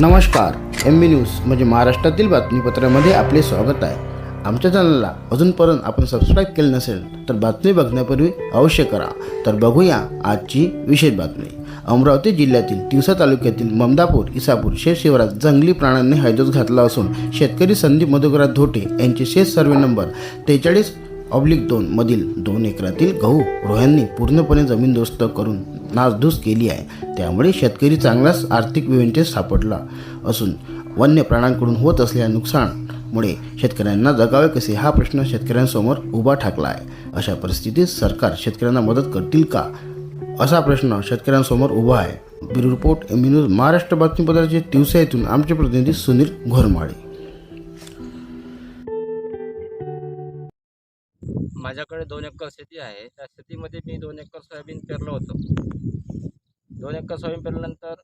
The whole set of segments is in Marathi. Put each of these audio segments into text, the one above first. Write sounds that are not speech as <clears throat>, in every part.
नमस्कार एम बी न्यूज म्हणजे महाराष्ट्रातील बातमीपत्रामध्ये आपले स्वागत आहे. आमच्या चॅनलला अजूनपर्यंत आपण सबस्क्राईब केले नसेल तर बातमी बघण्यापूर्वी अवश्य करा. तर बघूया आजची विशेष बातमी. अमरावती जिल्ह्यातील तिवसा तालुक्यातील ममदापूर इसापूर शेत शिवारात जंगली प्राण्यांनी हैदोस घातला असून शेतकरी संदीप मधुकरात धोटे यांचे शेत सर्वे नंबर त्रेचाळीस ऑब्लिक दोन मधील दोन एकरातील गहू रोह्यांनी पूर्णपणे जमीनदोस्त करून नासधूस केली आहे. त्यामुळे शेतकरी चांगलाच आर्थिक विवंचेत सापडला असून वन्य प्राण्यांकडून होत असलेल्या नुकसानमुळे शेतकऱ्यांना जगावे कसे हा प्रश्न शेतकऱ्यांसमोर उभा ठाकला आहे. अशा परिस्थितीत सरकार शेतकऱ्यांना मदत करतील का? असा प्रश्न शेतकऱ्यांसमोर उभा आहे. Bureau report M news Maharashtra बातमीपत्राचे दिवसा येथून आमचे प्रतिनिधी सुनील घोरमाळे. माझ्याकडे दोन एकर शेती आहे. त्या शेतीमध्ये मी दोन एकर सोयाबीन पेरलं होतं. दोन एकर सोयाबीन पेरल्यानंतर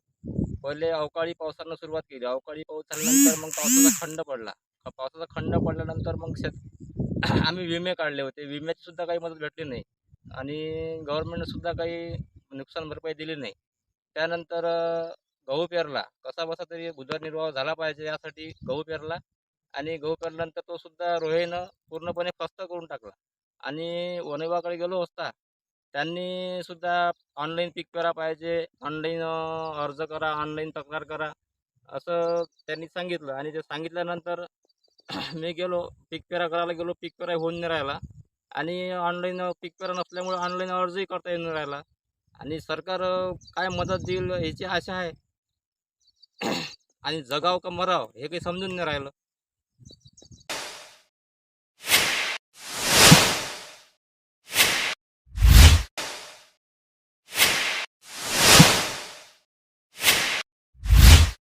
पहिले अवकाळी पावसानं सुरुवात केली. अवकाळी पाऊस झाल्यानंतर मग पावसाचा खंड पडला. पावसाचा खंड पडल्यानंतर मग शेत <clears throat> आम्ही विमे काढले होते. विम्याची सुद्धा काही मदत भेटली नाही. आणि गव्हर्नमेंटनंसुद्धा काही नुकसान भरपाई दिली नाही. त्यानंतर गहू पेरला. कसा बसा तरी उदरनिर्वाह झाला पाहिजे यासाठी गहू पेरला. आणि गहू पेरल्यानंतर तो सुद्धा रोहेनं पूर्णपणे फस्त करून टाकला. आणि वनविभागाकडे गेलो असता त्यांनी सुद्धा ऑनलाईन पीक पेरा पाहिजे ऑनलाईन अर्ज करा ऑनलाईन तक्रार करा असं त्यांनी सांगितलं. आणि ते सांगितल्यानंतर <clears throat> मी गेलो पीक पेरा करायला गेलो पीक पेरा होऊन नाही राहिला. आणि ऑनलाईन पीक पेरा नसल्यामुळे ऑनलाईन अर्जही करता येऊन नाही राहिला. आणि सरकार काय मदत देईल याची आशा आहे. <clears throat> आणि जगाव का मराव हे काही समजून नाही राहिलं.